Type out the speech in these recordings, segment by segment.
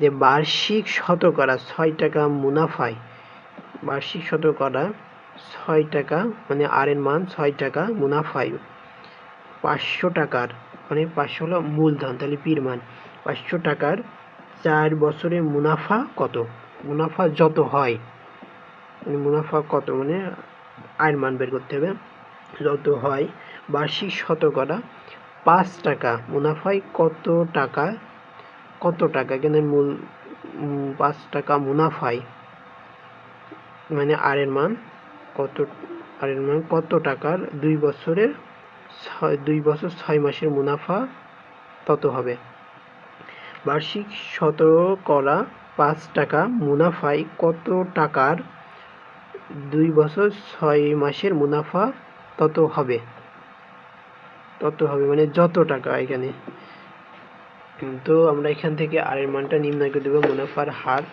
যে বার্ষিক শতকরা ছয় টাকা মুনাফায়, বার্ষিক শতকরা ছয় টাকা মানে আর এর মান ছয় টাকা মুনাফায় পাঁচশো টাকার মানে পাঁচশো হলো মূলধন, তাহলে পির মান। পাঁচশো টাকার চার বছরে মুনাফা কত? মুনাফা যত হয় মানে মুনাফা কত মানে আয়ের মান বের করতে হবে। যত হয়, বার্ষিক শতকরা পাঁচ টাকা, মুনাফায় কত টাকা কত টাকা? এখানে মূল পাঁচ টাকা মুনাফায় মানে আর এর মান কত আর এর মান কত টাকার দুই বছরের দুই বছর ছয় মাসের মুনাফা তত হবে। বার্ষিক শতকরা পাঁচ টাকা মুনাফায় কত টাকার দুই বছর ছয় মাসের মুনাফা তত হবে। তত হবে মানে যত টাকা এখানে। তো আমরা এখান থেকে আর এর মানটা নির্ণয় করে দেবো, মুনাফার হার।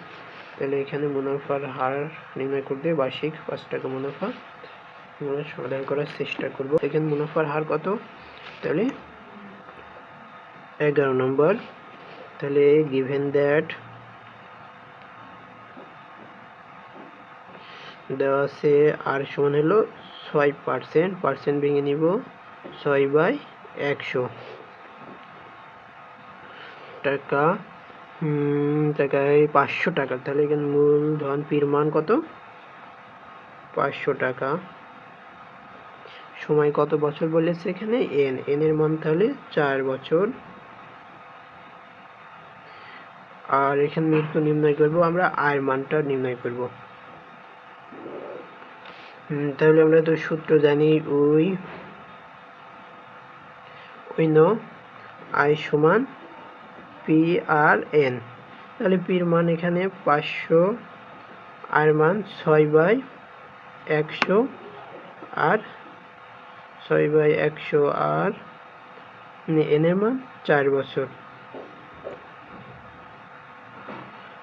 তাহলে এখানে মুনাফার হার নির্ণয় করতে বার্ষিক পাঁচ টাকা মুনাফা। আমরা সমাধান করার চেষ্টা করব। এখানে মুনাফার হার কত? তাহলে এগারো নম্বর। তাহলে গিভেন দ্যাট দেওয়া আছে আর সমান হলো ছয় পার্সেন্ট পার্সেন্ট ভেঙে নিব ছয় বাই একশো। টাকা টাকায় পাঁচশো টাকা। তাহলে এখানে মূলধন পির মান কত? পাঁচশো টাকা। সময় কত বছর বলেছে এখানে? এন। এন এর মান তাহলে চার বছর। আর এখানে মৃত্যু নির্ণয় করব, আমরা আয়ের মানটা নির্ণয় করব। তাহলে আমরা তো সূত্র জানি ওই ওই ন, আয় সমান পি তাহলে পির মান এখানে পাঁচশো আর মান ছয় বাই একশো আর ছয় বাই একশো আর এন এর মান চার বছর।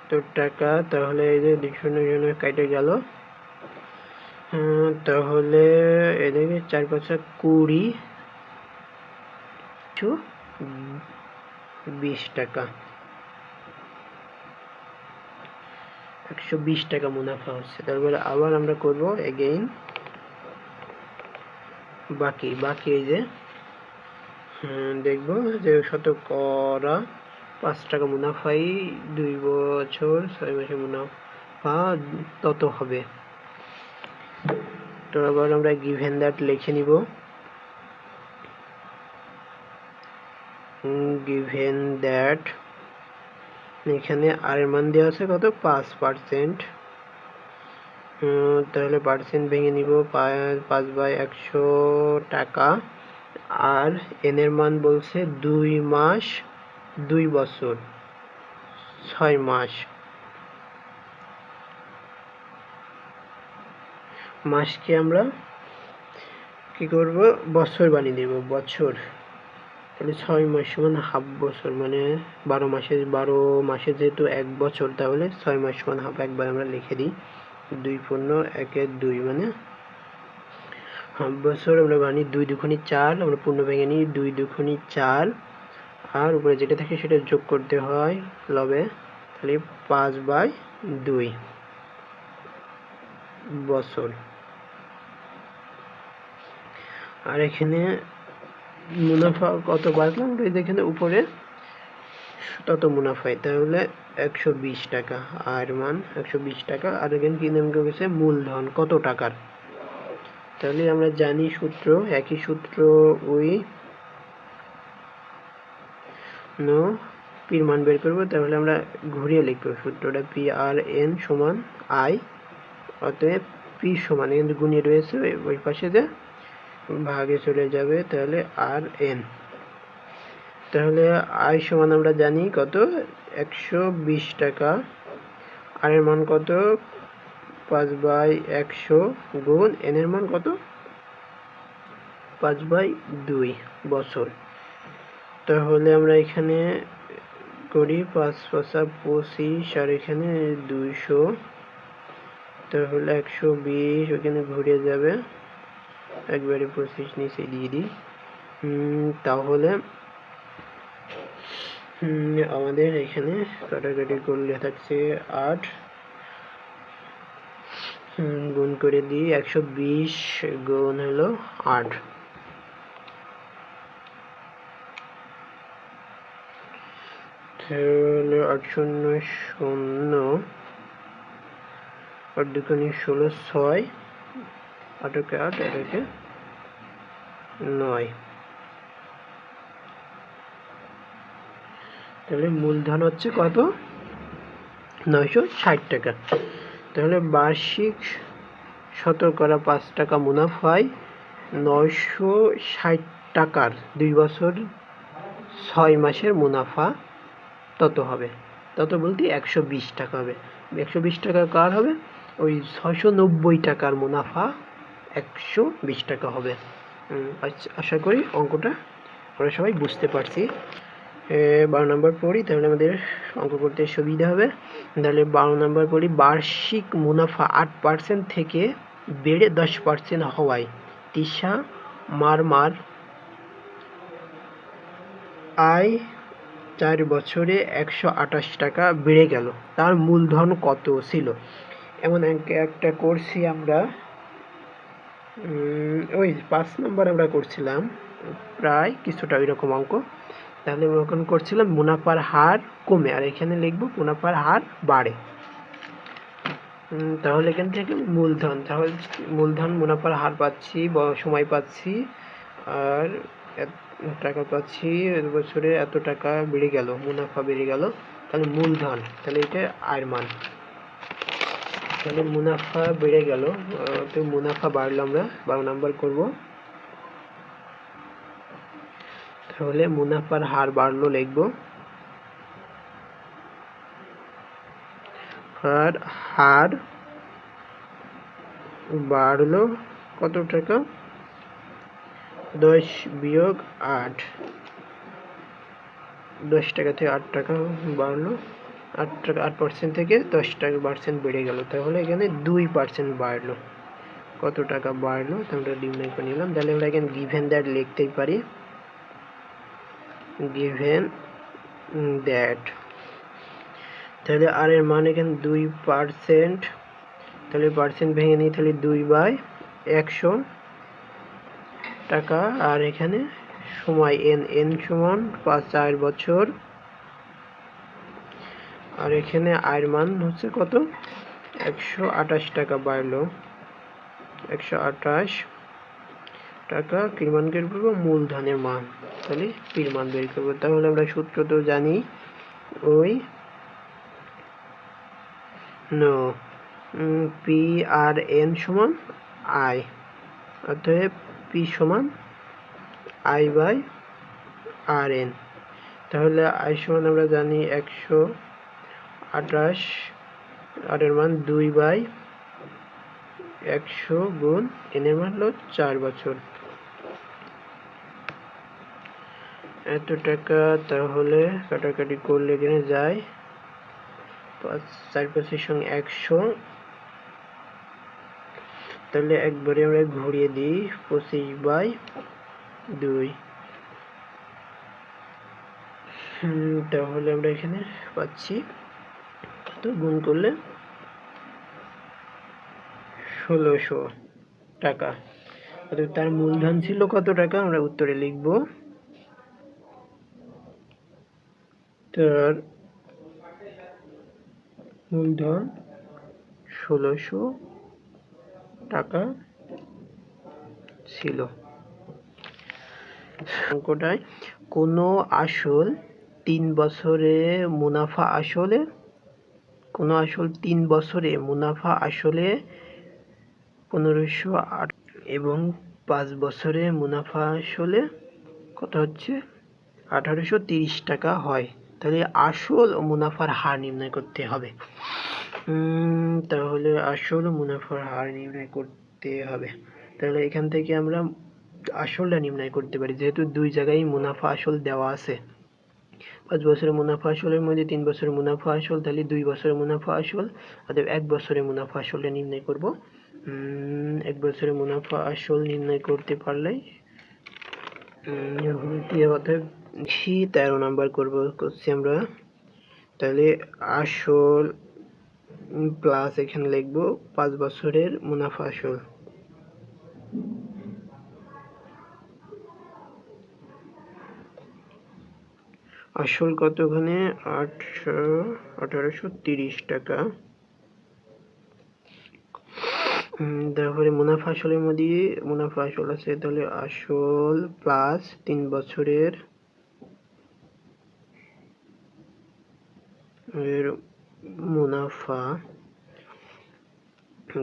তো টাকা তাহলে এই যে দুশো জন্য কেটে গেল। হুম, তাহলে এদিকে চার পাঁচা কুড়ি বিশ টাকা। একশো বিশ টাকা মুনাফা হচ্ছে। তারপরে আবার আমরা করব এগেইন বাকি বাকি এই যে হুম, দেখব যে শতকরা পাঁচ টাকা মুনাফাই দুই বছর ছয় মাসে মুনাফা তত হবে। তো আবার আমরা গিভেন দ্যাট লিখে নিব। গিভেন দ্যাট এখানে আর এর মান দেওয়া আছে কত? পাঁচ পার্সেন্ট তাহলে পার্সেন্ট ভেঙে নিব পাঁচ বাই একশো টাকা। আর এন এর মান বলছে দুই মাস, দুই বছর, ছয় মাস। মাসকে আমরা কি করব? বছর বানিয়ে দেব বছর। তাহলে ছয় মাস সমান হাফ বছর মানে বারো মাসে বারো মাসে যেহেতু এক বছর, তাহলে ছয় মাস সমান হাফ একবার আমরা লিখে দিই। দুই পূর্ণ একের দুই মানে হাফ বছর, আমরা বানি দুই দুখনি চার, আমরা পূর্ণ ভেঙে নিই দুই দুখনি চার। আর উপরে যেটা থাকে সেটা যোগ করতে হয় লবে, তাহলে পাঁচ বাই দুই বছর। আর এখানে মুনাফা কত বাড়লাম এই যে উপরে। তত মুনাফায় তাহলে একশো বিশ টাকা। আর মান একশো বিশ টাকা। আর এখানে কি নাম গেছে? মূলধন। কত টাকার? তাহলে আমরা জানি সূত্র, একই সূত্র ওই নো, পির মান বের করব। তাহলে আমরা ঘুরিয়ে লিখব সূত্রটা পি আর এন সমান আই অতএব পি সমান কিন্তু গুণিয়ে রয়েছে। ওই পাশে যে ভাগে চলে যাবে, তাহলে আর এন। তাহলে আই সমান আমরা জানি কত? একশো বিশ টাকা। আর এর মান কত? পাঁচ বাই একশো গুণ এন এর মান কত? পাঁচ বাই দুই বছর। তাহলে আমরা এখানে করি পাঁচ পাঁচা পঁচিশ, আর এখানে দুইশো। তাহলে একশো বিশ, ওখানে ঘুরে যাবে। একবারে পঁচিশ নিচে দিয়ে দিই। তাহলে আমাদের এখানে কাটাকাটি করলে থাকছে আট। গুণ করে দিই একশো বিশ গুণ হলো আট। তাহলে আট শূন্য শূন্য, আট দুখানি ষোলো ছয়। আট এটাকে নয়। তাহলে মূলধন হচ্ছে কত? নয়শো ষাট টাকা। তাহলে বার্ষিক শতকরা পাঁচ টাকা মুনাফায় নয়শো ষাট টাকার দুই বছর ছয় মাসের মুনাফা তত হবে। তত বলতে একশো বিশ টাকা হবে। একশো বিশ টাকা কার হবে? ওই ছশো নব্বই টাকার মুনাফা একশো বিশ টাকা হবে। আশা করি অঙ্কটা আমরা সবাই বুঝতে পারছি। বারো নম্বর পড়ি, তাহলে আমাদের অঙ্ক করতে সুবিধা হবে। তাহলে বারো নম্বর পড়ি, বার্ষিক মুনাফা আট পার্সেন্ট থেকে বেড়ে দশ পার্সেন্ট হওয়ায় তিশা মারমার আয় চার বছরে একশো আঠাশ টাকা বেড়ে গেল। তার মূলধন কত ছিল? এমন এক- একটা করছি আমরা ওই পাঁচ নম্বর আমরা করছিলাম, প্রায় কিছুটা ওই রকম অঙ্ক। তাহলে ওরকম করছিলাম মুনাফার হার কমে, আর এখানে লিখব মুনাফার হার বাড়ে। তাহলে এখান থেকে মূলধন, তাহলে মূলধন মুনাফার হার পাচ্ছি সময় পাচ্ছি, আর টাকা পাচ্ছি বছরে এত টাকা বেড়ে গেল, মুনাফা বেড়ে গেল, তাহলে মূলধন, তাহলে এটা আয়ের মান। তাহলে মুনাফা বেড়ে গেল। তো মুনাফা বাড়লো আমরা, বারো নাম্বার করব। তাহলে মুনাফার হার বাড়লো লিখব। আর হার বাড়লো কত টাকা? দশ বিয়োগ আট। দশ টাকা থেকে আট টাকা বাড়লো। আট টাকা, আট পার্সেন্ট থেকে দশ টাকা পার্সেন্ট বেড়ে গেল। তাহলে এখানে দুই পার্সেন্ট বাড়লো। কত টাকা বাড়লো? আমরা নির্ণয় করে নিলাম। তাহলে আমরা এখানে গিভেন দ্যাট লিখতেই পারি। গিভেন দ্যাট তাহলে আর এর মান এখানে দুই পার্সেন্ট তাহলে পার্সেন্ট ভেঙে নিই, তাহলে দুই বাই একশো টাকা। আর এখানে সময় এন এন সমান পাঁচ, চার বছর। আর এখানে আয়ের মান হচ্ছে কত? একশো আঠাশ টাকা বাড়লো। একশো আঠাশ টাকা কি মান বের করব? মূলধনের মান। তাহলে পির মান বের করব। তাহলে আমরা সূত্র তো জানি। ওই নো পি আর এন সমান আই। অতএব পি সমান আই বাই আর এন তাহলে আই সমান আমরা জানি একশো আঠাশ আর এর মান দুই বাই একশো গুণ, এন এর মান হলো চার বছর। এত টাকা তাহলে কাটাকাটি করলে এখানে যায় পাঁচ, চার পাঁচের সঙ্গে একশো। তাহলে একবারে আমরা ঘুরিয়ে দিই পঁচিশ বাই দুই। তাহলে আমরা এখানে পাচ্ছি কত গুণ করলে ষোলোশো টাকা। অতএব তার মূলধন ছিল কত টাকা? আমরা উত্তরে লিখব। তার মূলধন ষোলোশো টাকা ছিল। অঙ্কটায় কোনো আসল তিন বছরে মুনাফা আসলে কোনো আসল তিন বছরে মুনাফা আসলে পনেরোশো আট এবং পাঁচ বছরে মুনাফা আসলে কত হচ্ছে? আঠারোশো তিরিশ টাকা হয়। তাহলে আসল ও মুনাফার হার নির্ণয় করতে হবে। তাহলে আসল ও মুনাফার হার নির্ণয় করতে হবে। তাহলে এখান থেকে আমরা আসলটা নির্ণয় করতে পারি। যেহেতু দুই জায়গায় মুনাফা আসল দেওয়া আছে। পাঁচ বছরের মুনাফা আসলের মধ্যে তিন বছরের মুনাফা আসল, তাহলে দুই বছরের মুনাফা আসল। অতএব এক বছরের মুনাফা আসলটা নির্ণয় করব। এক বছরের মুনাফা আসল নির্ণয় করতে পারলে অতএব সি তেরো নাম্বার করব করছি আমরা। তাহলে আসল প্লাস এখানে লিখব পাঁচ বছরের মুনাফা আসল। আসল কত ওখানে আটশো, আঠারোশো তিরিশ টাকা। তারপরে মুনাফা আসলের মধ্যে, মুনাফা আসল আছে তাহলে আসল প্লাস তিন বছরের। এর মুনাফা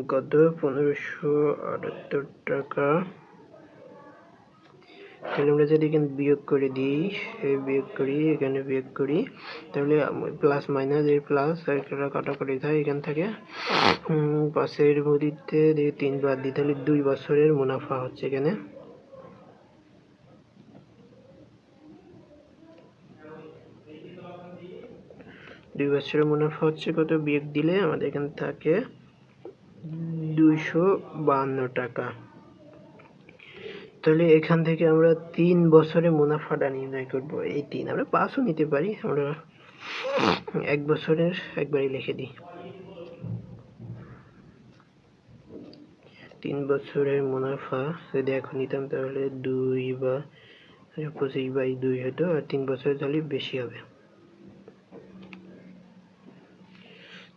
কত? পনেরোশো আটাত্তর টাকা। তাহলে আমরা যদি এখানে বিয়োগ করে দিই বিয়োগ করি, এখানে বিয়োগ করি, তাহলে প্লাস মাইনাস এর প্লাস একটা কাটাকাটি থাকে এখান থেকে। পাশের মধ্যে তিন বার দিই, তাহলে দুই বছরের মুনাফা হচ্ছে এখানে। দুই বছরের মুনাফা হচ্ছে কত? বিয়োগ দিলে আমাদের এখানে থাকে দুইশো বাহান্ন টাকা। তাহলে এখান থেকে আমরা তিন বছরে মুনাফাটা নির্ণয় করব। এই তিন, আমরা পাঁচও নিতে পারি, আমরা এক বছরের একবারই লিখে দিই। তিন বছরের মুনাফা যদি এখন নিতাম তাহলে দুই বা পঁচিশ বাই দুই হতো, আর তিন বছরের তাহলে বেশি হবে।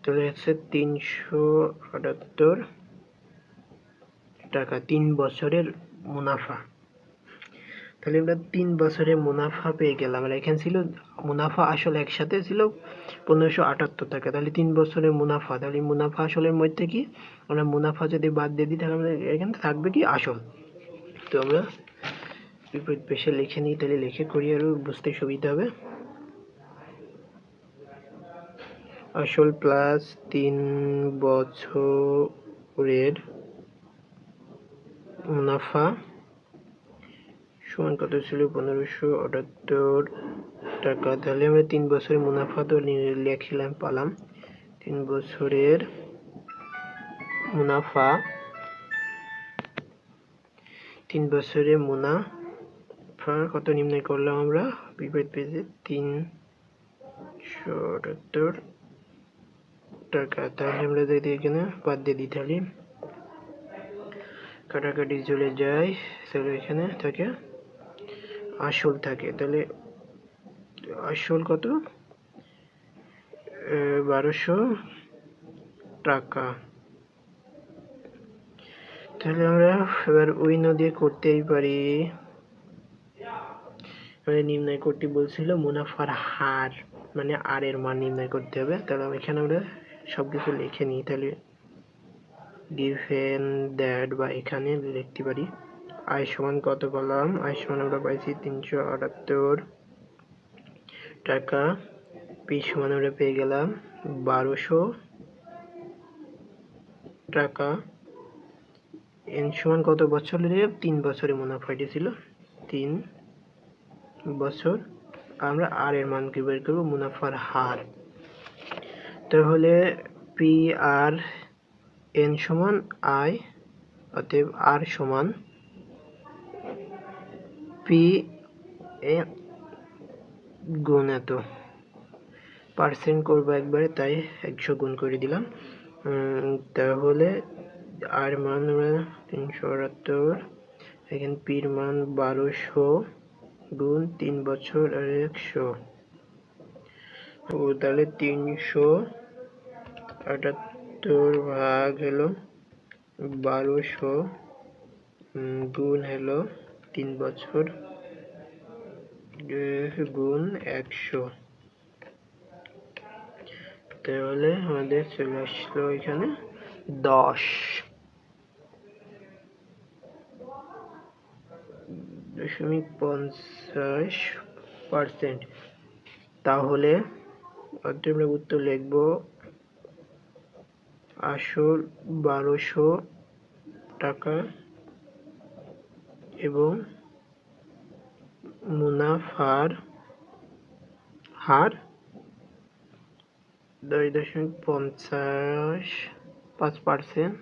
তাহলে হচ্ছে তিনশো আটাত্তর টাকা, তিন বছরের মুনাফা। তাহলে আমরা তিন বছরে মুনাফা পেয়ে গেলাম। আর এখানে ছিল, মুনাফা আসলে একসাথে ছিল পনেরোশো আটাত্তর টাকা। তাহলে তিন বছরের মুনাফা। তাহলে মুনাফা আসলের মধ্যে কি? আমরা মুনাফা যদি বাদ দিয়ে দিই, তাহলে আমাদের এখানে থাকবে কি? আসল। তো আমরা বিপরীত পেশে লিখে নিই, তাহলে লিখে করি আরও বুঝতে সুবিধা হবে। আসল প্লাস তিন বছরের মুনাফা সমান কত ছিল? পনেরোশো আটাত্তর টাকা। তাহলে আমরা তিন বছরের মুনাফা তো লিখলাম পালাম। তিন বছরের মুনাফা, তিন বছরের মুনাফা কত নির্ণয় করলাম আমরা? বিপরীত পেজে তিনশো আটাত্তর টাকা। তাহলে আমরা যদি এখানে বাদ দিয়ে দিই তাহলে কাটাকাটি চলে যায় তাহলে এখানে থাকে আসল থাকে। তাহলে আসল কত? বারোশো টাকা। তাহলে আমরা এবার ওই নদী করতেই পারি। মানে নির্ণয় করতে বলছিল মুনাফার হার মানে আর এর মান নির্ণয় করতে হবে। তাহলে এখানে আমরা সব কিছু লিখে নিই। তাহলে গিভেন দ্যাট বা এখানে লিখতে পারি আয় সমান কত বললাম আয় সমান আমরা পাইছি তিনশো আটাত্তর টাকা। পি সমান আমরা পেয়ে গেলাম বারোশো টাকা। এন সমান কত বছরের তিন বছরের মুনাফা এটি ছিল তিন বছর। আমরা আর এর মান কি বের করব, মুনাফার হার। তাহলে পি আর এন সমান আই অতএব আর সমান পি এ গুণ এত। পার্সেন্ট করব একবারে, তাই একশো গুণ করে দিলাম। তাহলে আর মান তিনশো আটাত্তর। এখানে পির মান বারোশো গুণ তিন বছর আর একশো। তাহলে তিনশো আটাত্তর ভাগ হলো বারোশো গুণ হলো তিন বছর গুণ একশো। তাহলে আমাদের চলে আসলো এখানে দশ। দশমিক পঞ্চাশ পার্সেন্ট তাহলে আমরা উত্তর লিখব আসল বারোশো টাকা এবং মুনাফার হার দশ দশমিক পঞ্চাশ পাঁচ পার্সেন্ট